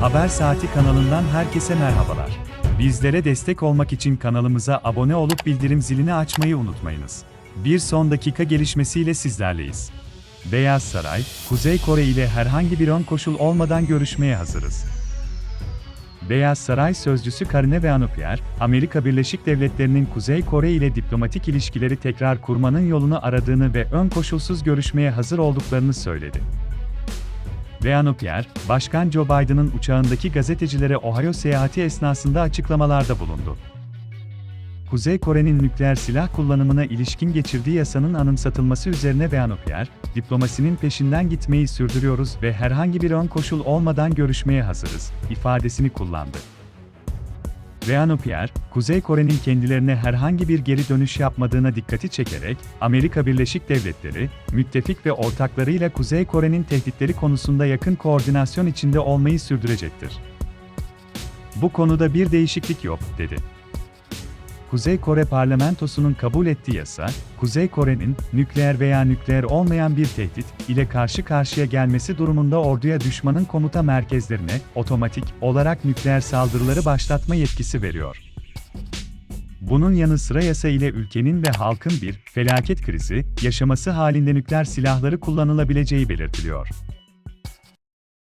Haber Saati kanalından herkese merhabalar. Bizlere destek olmak için kanalımıza abone olup bildirim zilini açmayı unutmayınız. Bir son dakika gelişmesiyle sizlerleyiz. Beyaz Saray, Kuzey Kore ile herhangi bir ön koşul olmadan görüşmeye hazırız. Beyaz Saray sözcüsü Karine Jean-Pierre, Amerika Birleşik Devletleri'nin Kuzey Kore ile diplomatik ilişkileri tekrar kurmanın yolunu aradığını ve ön koşulsuz görüşmeye hazır olduklarını söyledi. Jean-Pierre, Başkan Joe Biden'ın uçağındaki gazetecilere Ohio seyahati esnasında açıklamalarda bulundu. Kuzey Kore'nin nükleer silah kullanımına ilişkin geçirdiği yasanın anımsatılması üzerine Jean-Pierre, diplomasinin peşinden gitmeyi sürdürüyoruz ve herhangi bir ön koşul olmadan görüşmeye hazırız, ifadesini kullandı. Jean-Pierre, Kuzey Kore'nin kendilerine herhangi bir geri dönüş yapmadığına dikkati çekerek, Amerika Birleşik Devletleri, müttefik ve ortaklarıyla Kuzey Kore'nin tehditleri konusunda yakın koordinasyon içinde olmayı sürdürecektir. Bu konuda bir değişiklik yok, dedi. Kuzey Kore parlamentosunun kabul ettiği yasa, Kuzey Kore'nin nükleer veya nükleer olmayan bir tehdit ile karşı karşıya gelmesi durumunda orduya düşmanın komuta merkezlerine otomatik olarak nükleer saldırıları başlatma yetkisi veriyor. Bunun yanı sıra yasa ile ülkenin ve halkın bir felaket krizi yaşaması halinde nükleer silahları kullanılabileceği belirtiliyor.